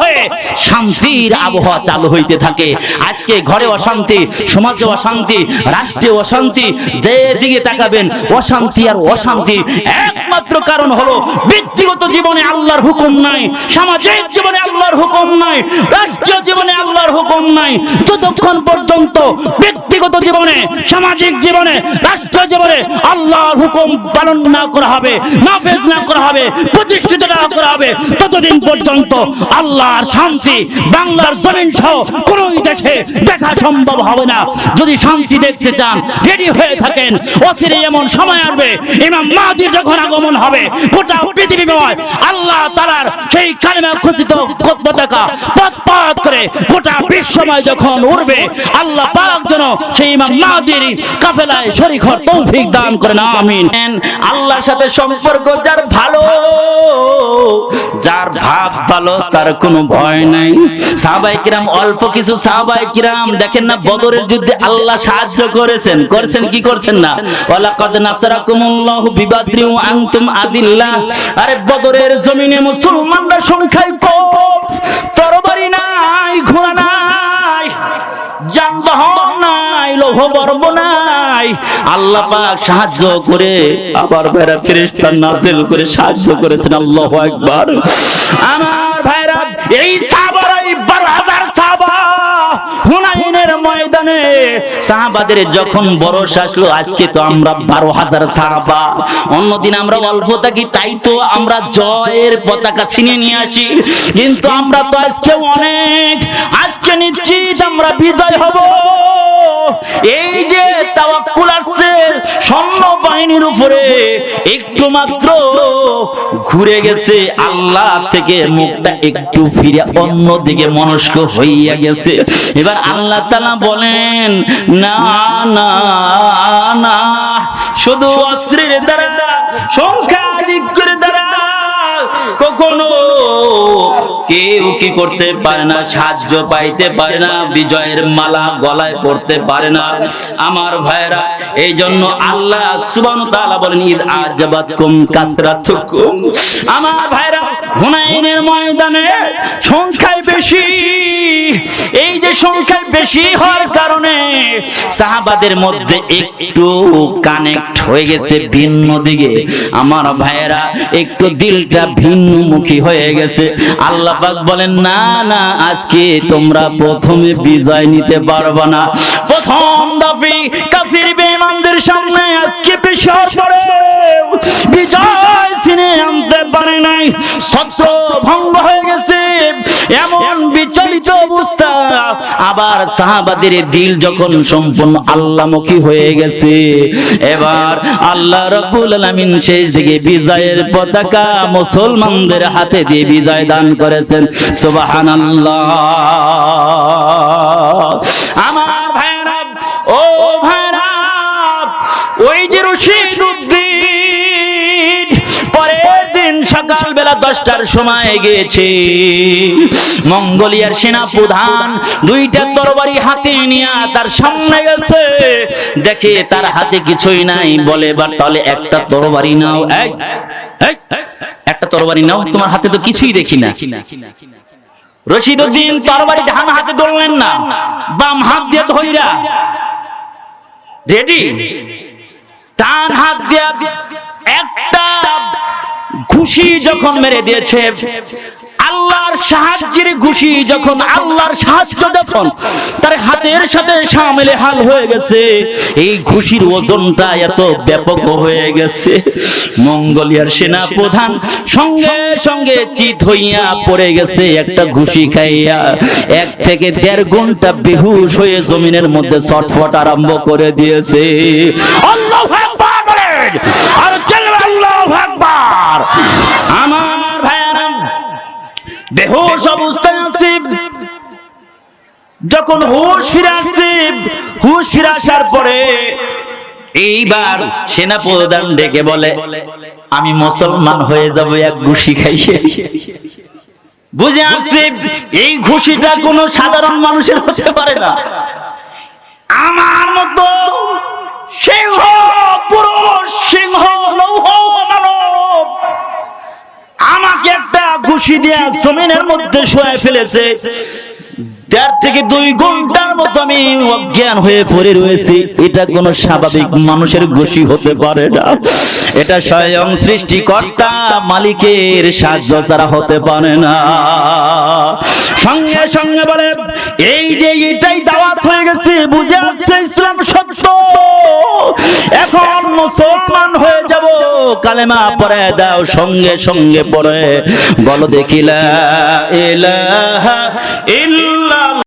হয়ে শান্তির আবহাওয়া চালু হইতে থাকে। আজকে ঘরে অশান্তি, সমাজে অশান্তি, রাষ্ট্রে অশান্তি, যে দিকে তাকাবেন, অশান্তি আর অশান্তি। একমাত্র কারণ হলো ব্যক্তিগত জীবনে আল্লাহর হুকুম নাই, সামাজিক জীবনে আল্লাহর হুকুম নাই, রাষ্ট্রীয় জীবনে আল্লাহর হুকুম নাই। যতক্ষণ পর্যন্ত ব্যক্তিগত জীবনে সামাজিক জীবনে, রাষ্ট্র জীবনে আল্লাহর হুকুম পালন না করা হবে নাফেজ না করা হবে, প্রতিষ্ঠিত না করা হবে, ততদিন পর্যন্ত আল্লাহর শান্তি বাংলার জমিন সহ কোন দেশে দেখা সম্ভব হবে না। যদি শান্তি দেখতে চান রেডি হয়ে থাকেন অচিরে এমন সময় আসবে, ইমাম মাহাদির যখন আগমন হবে, গোটা পৃথিবীময় আল্লাহ তালার সেই কালিমা খুশিত পতাকা পথ পথ করে গোটা বিশ্বময় যখন উঠবে, আল্লাহ পাক যেন সেই ইমাম মাহাদির কাফেলায় শরীক তৌফিক দান করেন, আমিন। আল্লাহর সাথে সম্পর্ক যার ভালো, যার ভাব ভালো, তার কোনো ভয় নাই। সাহাবাই কিরাম, অল্প কিছু সাহাবাই কিরাম, দেখেন না, বদরের যুদ্ধে আল্লাহ সাহায্য করেছেন। করেছেন কি করছেন না? ওয়ালাকাদ নাসরাকুমুল্লাহু বিবাদ্রি আনতুম আদিল্লাহ। আরে, বদরের জমিনে মুসলমানরা সংখ্যায় কম। তরবারি নাই লৌহ নাই আল্লাহ সাহায্য করে আবার ভাইরা করে সাহায্য করেছেন আমার ভাইরা, এই সাহাবারা, এই 12000 সাহাবা, হুনাইনের ময়দানে সাহাবাদের যখন বড় আসলো, আজকে তো আমরা বারো হাজার সাহাবা। অন্যদিন আমরা অল্প থাকি, তাই তো আমরা জয়ের পতাকা ছিনে নিয়ে আসি। কিন্তু আমরা তো আজকে অনেক। আজকে নিশ্চিত আমরা বিজয় হব। এই যে তাওয়াক্কুল আসছে সৈন্য বাহিনীর উপরে একটু মাত্র ঘুরে গেছে, আল্লাহ থেকে মুখটা একটু ফিরে অন্য দিকে মনস্ক হইয়া গেছে। এবার আল্লাহ তালা বলেন, না না না, শুধু অস্ত্রের দ্বারা সংখ্যা কেউ কি করতে পারে না, সাহায্য পাইতে পারে না, বিজয়ের মালা গলায় পড়তে পারে না। আমার ভাইরা এই জন্য আল্লাহ সুবহান তাআলা বলেন ঈদ আজাবাতকুম কাতরাতুকুম। আমার ভাইরা হুনাইনের ময়দানে সংখ্যায় বেশি। এই যে সংখ্যায় বেশি হওয়ার কারণে সাহাবাদের মধ্যে একটু কানেক্ট হয়ে গেছে ভিন্ন দিকে। আমার ভাইয়েরা, একটু দিলটা ভিন্নমুখী হয়ে গেছে। আল্লাহ পাক বলেন, না না, আজকে তোমরা প্রথমে বিজয় নিতে পারবে না। প্রথম দফি কাফির বেঈমানদের সামনে আজকে পেশার পরে বিজয় সিনে আনতে পারে নাই সত্য ভঙ্গ হয়ে গেছে। এমন বিচলিত অবস্থা আবার সাহাবাদের দিল যখন সম্পূর্ণ আল্লাহমুখী হয়ে গেছে, এবার আল্লাহ রাব্বুল আলামিন শেষ দিকে বিজয়ের পতাকা মুসলমানদের হাতে দিয়ে বিজয় দান করেছেন। সুবহানাল্লাহ। দশটার সময় গিয়েছে। মঙ্গোলিয়ার সেনা প্রধান দুইটা তরবারি হাতে নিয়ে তার সামনে গেছে। দেখে তার হাতে কিছুই নাই, বলে এবার তাহলে একটা তরবারি নাও। একটা তরবারি নাও, তোমার হাতে তো কিছুই দেখি না। রশিদ উদ্দিন তরবারি ডান হাতে ধরলেন না, বাম হাত দিয়ে ধইরা রেডি ডান হাত দিয়ে ঘুষি যখন মেরে দিয়েছে, আল্লাহর সাহায্যের ঘুষি যখন, আল্লাহর সাহায্য যখন তার হাতের সাথে সামিলে হাল হয়ে গেছে, এই ঘুষির ওজনটা এত ব্যাপক হয়ে গেছে। মঙ্গোলিয়ার সেনা প্রধান সঙ্গে সঙ্গে চিত হইয়া পড়ে গেছে, একটা ঘুষি খাইয়া, এক থেকে দেড় ঘণ্টা বেহুশ হয়ে জমিনের মধ্যে ছটফট আরম্ভ করে দিয়েছে। আল্লাহু বেহুশ অবস্থায় আছে যখন হুশ ফিরে আসছে হুশ ফিরে আসার পরে এইবার সেনা প্রধান ডেকে বলে, আমি মুসলমান হয়ে যাব এক ঘুষি খাইয়ে। বুঝে আসছে এই ঘুষিটা কোনো সাধারণ মানুষের হতে পারে না। আমার মতো ঘুষি দিয়ে জমিনের মধ্যে শোয়া ফেলেছে। দেড় থেকে দুই ঘণ্টার মতো আমি অজ্ঞান হয়ে পড়ে রয়েছি। এটা স্বাভাবিক মানুষের হতে পারে না। এটা স্বয়ং সৃষ্টিকর্তা মালিকের সাহায্য ছাড়া হতে পারে না। সঙ্গে সঙ্গে বলে, এই যে এটাই দাওয়াত হয়ে গেছে, বুঝে আসছে ইসলাম সত্য। মুসলমান হয়ে যাব। কালেমা পরে দাও সঙ্গে সঙ্গে পরে বলো দেখিলা ইলাহা ইল্লাল্লাহ।